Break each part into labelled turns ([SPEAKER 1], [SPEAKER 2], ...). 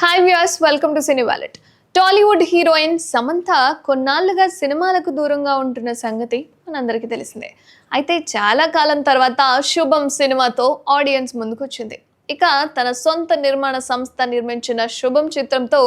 [SPEAKER 1] Hi viewers welcome to cine valet Tollywood heroine Samantha కొన్నాళ్ళుగా సినిమాలకు దూరంగా ఉంటున్న సంగతి మనందరికీ తెలిసిందే. అయితే చాలా కాలం తర్వాత శుభం సినిమాతో ఆడియన్స్ ముందుకొచ్చింది. ఇక తన సొంత నిర్మాణ సంస్థ నిర్మించిన శుభం చిత్రంతో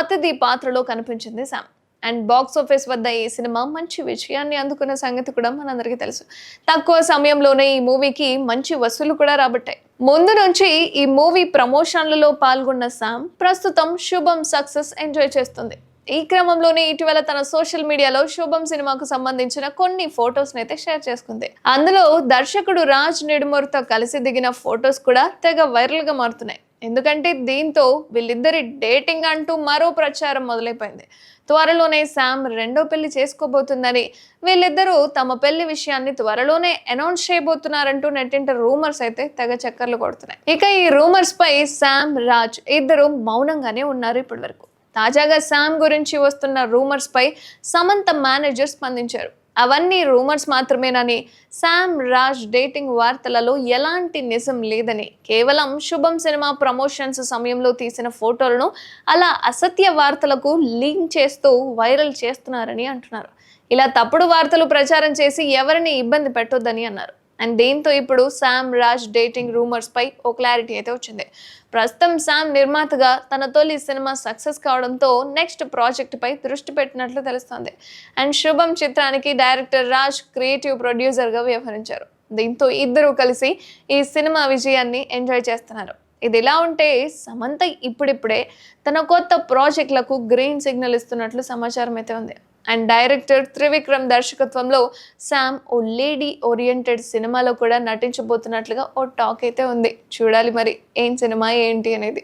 [SPEAKER 1] అతిథి పాత్రలో కనిపించింది సామ్. అండ్ బాక్స్ ఆఫీస్ వద్ద ఈ సినిమా మంచి విజయాన్ని అందుకున్న సంగతి కూడా మనందరికీ తెలుసు. తక్కువ సమయంలోనే ఈ మూవీకి మంచి వసూలు కూడా రాబట్టాయి. ముందు నుంచి ఈ మూవీ ప్రమోషన్లలో పాల్గొన్న సామ్ ప్రస్తుతం శుభం సక్సెస్ ఎంజాయ్ చేస్తుంది. ఈ క్రమంలోనే ఇటీవల తన సోషల్ మీడియాలో శుభం సినిమాకు సంబంధించిన కొన్ని ఫొటోస్ అయితే షేర్ చేసుకుంది. అందులో దర్శకుడు రాజ్ నెడుమూరితో కలిసి దిగిన ఫొటోస్ కూడా తెగ వైరల్గా మారుతున్నాయి. ఎందుకంటే దీంతో వీళ్ళిద్దరి డేటింగ్ అంటూ మరో ప్రచారం మొదలైపోయింది. త్వరలోనే శామ్ రెండో పెళ్ళి చేసుకోబోతుందని వీళ్ళిద్దరూ తమ పెళ్ళి విషయాన్ని త్వరలోనే అనౌన్స్ చేయబోతున్నారంటూ నెట్టింట రూమర్స్ అయితే తెగ చక్కర్లు కొడుతున్నాయి. ఇక ఈ రూమర్స్ పై శామ్ రాజ్ ఇద్దరు మౌనంగానే ఉన్నారు ఇప్పటి వరకు తాజాగా శామ్ గురించి వస్తున్న రూమర్స్ పై సమంత మేనేజర్ స్పందించారు. అవన్నీ రూమర్స్ మాత్రమేనని శామ్ రాజ్ డేటింగ్ వార్తలలో ఎలాంటి నిజం లేదని కేవలం శుభం సినిమా ప్రమోషన్స్ సమయంలో తీసిన ఫోటోలను అలా అసత్య వార్తలకు లింక్ చేస్తూ వైరల్ చేస్తున్నారని అంటున్నారు. ఇలా తప్పుడు వార్తలు ప్రచారం చేసి ఎవరిని ఇబ్బంది పెట్టొద్దని అన్నారు. అండ్ దీంతో ఇప్పుడు శామ్ రాజ్ డేటింగ్ రూమర్స్ పై ఓ క్లారిటీ అయితే వచ్చింది. ప్రస్తుతం శామ్ నిర్మాతగా తన తొలి సినిమా సక్సెస్ కావడంతో నెక్స్ట్ ప్రాజెక్ట్ పై దృష్టి పెట్టినట్లు తెలుస్తోంది. అండ్ శుభం చిత్రానికి డైరెక్టర్ రాజ్ క్రియేటివ్ ప్రొడ్యూసర్గా వ్యవహరించారు. దీంతో ఇద్దరూ కలిసి ఈ సినిమా విజయాన్ని ఎంజాయ్ చేస్తున్నారు. ఇది ఇలా ఉంటే సమంత ఇప్పుడిప్పుడే తన కొత్త ప్రాజెక్టులకు గ్రీన్ సిగ్నల్ ఇస్తున్నట్లు సమాచారం అయితే ఉంది. అండ్ డైరెక్టర్ త్రివిక్రమ్ దర్శకత్వంలో శామ్ ఓ లేడీ ఓరియంటెడ్ సినిమాలో కూడా నటించబోతున్నట్లుగా ఓ టాక్ అయితే ఉంది. చూడాలి మరి ఏం సినిమా ఏంటి అనేది.